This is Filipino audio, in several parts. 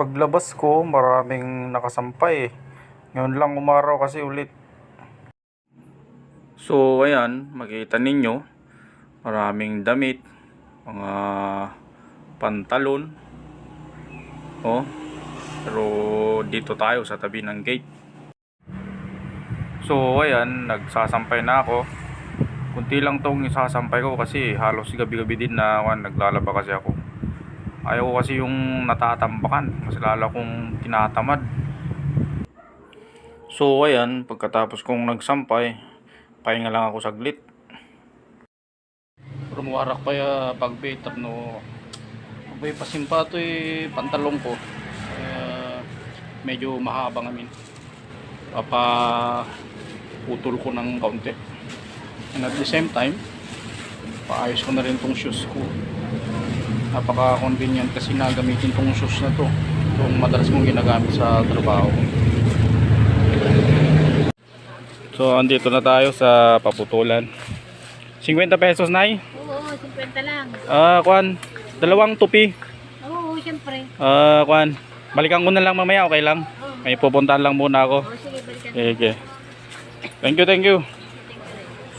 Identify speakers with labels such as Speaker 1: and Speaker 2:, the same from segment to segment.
Speaker 1: Paglabas ko, maraming nakasampay eh. Ngayon lang umaraw kasi ulit. So, ayan, makita ninyo, maraming damit, mga pantalon. Oh, pero dito tayo sa tabi ng gate. So, ayan, nagsasampay na ako. Kunti lang tong isasampay ko kasi halos gabi-gabi din na awan, naglalaba kasi ako. Ayaw ko kasi yung natatambakan. Mas lalo kong tinatamad. So, ayan, pagkatapos kong nagsampay, pahinga lang ako saglit. Rumuwarak pa ya pagbait no. Abay pasimpa to eh, pantalong ko. Kaya medyo mahaba ngamin. Papa putol ko ng kaunti. And at the same time, paayos ko na rin tong shoes ko. Napaka-convenient kasi na gamitin tong shoes na to. Itong madalas mong ginagamit sa trabaho. So, andito na tayo sa paputulan. 50 pesos, Nay.
Speaker 2: Oo, 50 lang.
Speaker 1: Ah, kwan. Dalawang tupi.
Speaker 2: Oo, siyempre.
Speaker 1: Ah, kwan. Balikan ko na lang mamaya, okay lang?
Speaker 2: Oo.
Speaker 1: May pupuntahan lang muna ako.
Speaker 2: Oo, sige, balikan.
Speaker 1: Sige. Thank you, thank you.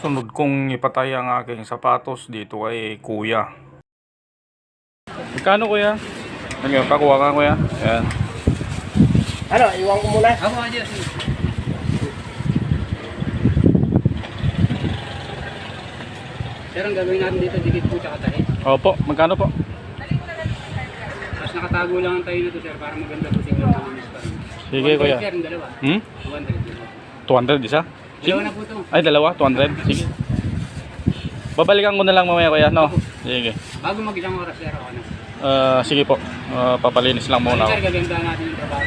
Speaker 1: Sunod kong ipatay ang aking sapatos dito ay kuya. Magkano kuya? Ano yun? Pakuha ka kuya? Ayan.
Speaker 3: Ano, iwan ko muna.
Speaker 4: Ako aja sih. Sir, ang gagawin natin dito, dikit po tsaka tahi.
Speaker 1: Opo, magkano po?
Speaker 4: Tapos nakatago lang ang tahi na to, sir, para maganda po tingnan ng mga pa.
Speaker 1: Sige kuya.
Speaker 4: Sir, yung dalawa.
Speaker 1: Hmm?
Speaker 4: 200.
Speaker 1: 200 isa?
Speaker 4: Dalawa na po to.
Speaker 1: Ay, dalawa? 200? Sige. Babalikan ko na lang mamaya kuya, no? Sige.
Speaker 4: Bago mag-isang oras, sir, ako na.
Speaker 1: Ah, sige po. Ah, papalinis lang muna
Speaker 4: Sir,
Speaker 1: ako.
Speaker 4: gaganda natin yung trabaho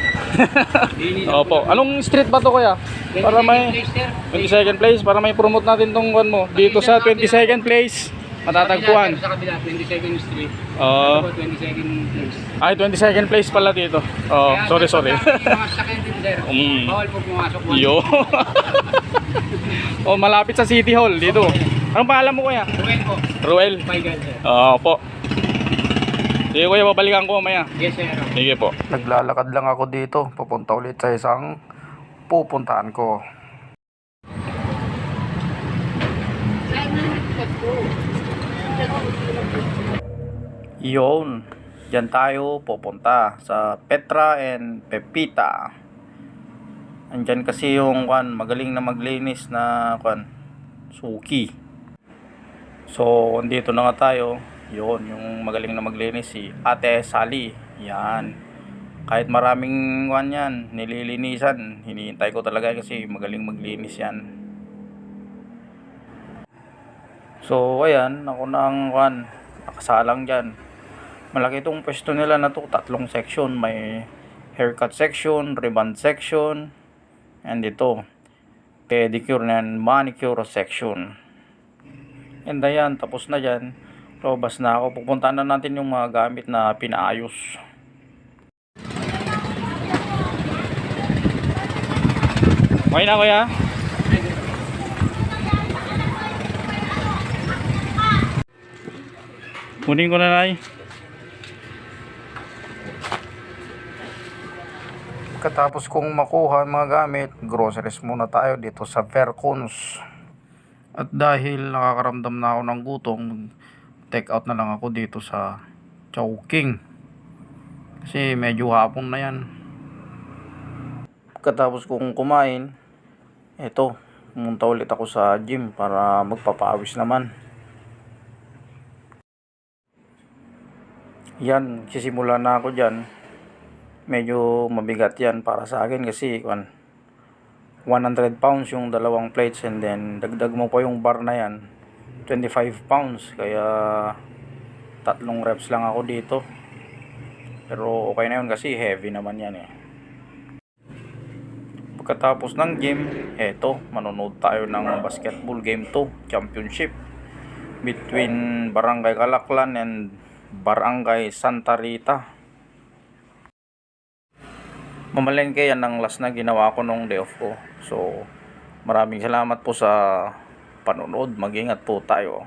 Speaker 1: Opo. Anong street ba to kuya? Para may...
Speaker 4: Place, sir.
Speaker 1: 22nd place para may promote natin tong one mo dito sa 22nd place matatagpuan
Speaker 4: Sa kabila, 22nd Street.
Speaker 1: Oo.
Speaker 4: Ano po, 22nd Place.
Speaker 1: ay 22nd place pala dito oh sorry
Speaker 4: sir,
Speaker 1: sorry
Speaker 4: sir.
Speaker 1: Mm.
Speaker 4: Bawal po pumasok.
Speaker 1: yo oh malapit sa city hall dito anong pangalan mo kuya
Speaker 4: Ruel po.
Speaker 1: Ruel
Speaker 4: Paigal, sir.
Speaker 1: Sige kuya babalikan ko mamaya
Speaker 4: Yes, sir.
Speaker 1: sige po naglalakad lang ako dito papunta ulit sa isang pupuntahan ko Yun. Diyan tayo pupunta sa Petra and Pepita. Andyan kasi yung kwan, magaling na maglinis na kwan, suki. So, andito na nga tayo. Yun, yung magaling na maglinis si Ate Sally. Yan. Kahit maraming kwan yan, nililinisan, hinihintay ko talaga kasi magaling maglinis yan. So, ayan, ako na ang kwan, nakasalang dyan. Malaki itong pwesto nila na to. Tatlong section. May haircut section reband section and ito. Pedicure and manicure section. And ayan tapos na dyan robas na ako. Pupuntahan na natin yung mga gamit na pinaayos. Okay na kuya? Kunin ko na nai Pagkatapos kong makuha ang mga gamit, groceries muna tayo dito sa Faircones. At dahil nakakaramdam na ako ng gutom, take out na lang ako dito sa Chowking. Kasi medyo hapon na yan. Pagkatapos kong kumain, eto, pumunta ulit ako sa gym para magpapawis naman. Yan, sisimula na ako dyan medyo mabigat yan para sa akin kasi kwan 100 pounds yung dalawang plates and then dagdag mo pa yung bar na yan 25 pounds kaya tatlong reps lang ako dito. Pero okay na yun kasi heavy naman yan eh. Pagkatapos ng gym eto manonood tayo ng basketball game 2 championship. Between Barangay Kalaklan and Barangay Santa Rita. Mamalengke yan ang last na ginawa ko nung day off ko. So, maraming salamat po sa panonood. Mag-ingat po tayo.